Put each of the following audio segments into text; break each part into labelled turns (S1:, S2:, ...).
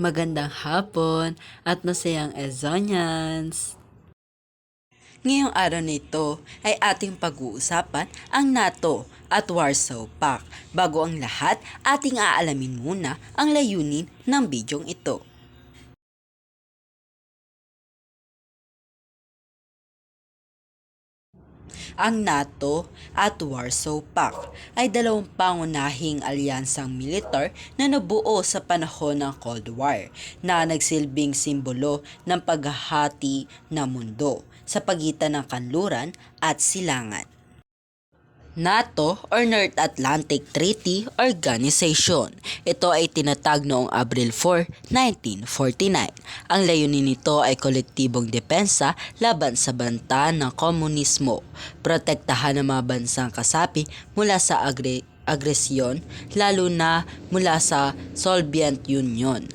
S1: magandang hapon at masayang Ezonians! Ngayong araw na ay ating pag-uusapan ang NATO at Warsaw Pact. Bago ang lahat, ating aalamin muna ang layunin ng bidyong ito. Ang NATO at Warsaw Pact ay dalawang pangunahing alyansang militar na nabuo sa panahon ng Cold War na nagsilbing simbolo ng paghahati ng mundo sa pagitan ng kanluran at silangan. NATO or North Atlantic Treaty Organization. Ito ay tinatag noong Abril 4, 1949. Ang layunin nito ay kolektibong depensa laban sa banta ng komunismo, protektahan ang mga bansang kasapi mula sa agre- agresyon, lalo na mula sa Soviet Union.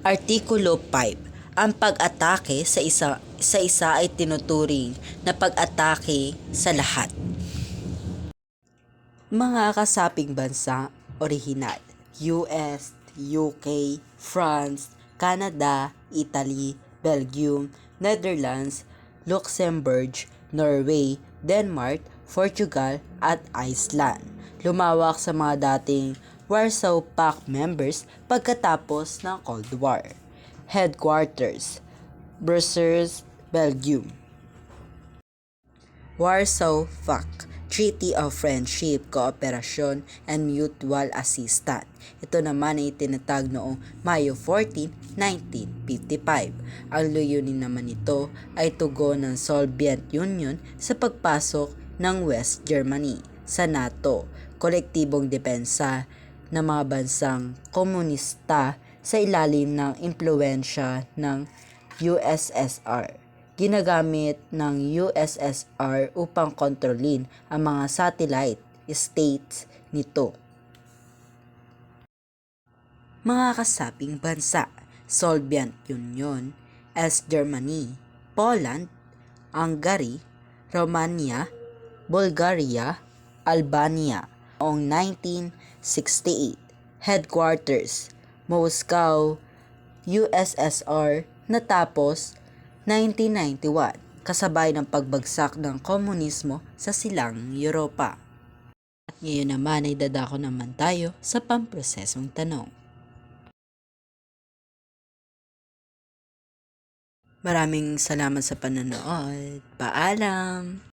S1: Artikulo 5. Ang pag-atake sa isa sa isa ay tinuturing na pag-atake sa lahat. Mga kasaping bansa, orihinal, US, UK, France, Canada, Italy, Belgium, Netherlands, Luxembourg, Norway, Denmark, Portugal, at Iceland. Lumawak sa mga dating Warsaw Pact members pagkatapos ng Cold War. Headquarters, Brussels, Belgium. Warsaw Pact, Treaty of Friendship, Cooperation, and Mutual Assistance. Ito naman ay tinatag noong Mayo 14, 1955. Ang layunin naman nito ay tugon ng Soviet Union sa pagpasok ng West Germany sa NATO, kolektibong depensa ng mga bansang komunista sa ilalim ng impluensya ng USSR ginagamit ng USSR upang kontrolin ang mga satellite states nito. Mga kasaping bansa, Soviet Union, East Germany, Poland, Hungary, Romania, Bulgaria, Albania noong 1968. Headquarters, Moscow, USSR natapos 1991 kasabay ng pagbagsak ng komunismo sa silang Europa. At ngayon naman ay dadako naman tayo sa pamprosesong tanong. Maraming salamat sa panonood. Paalam!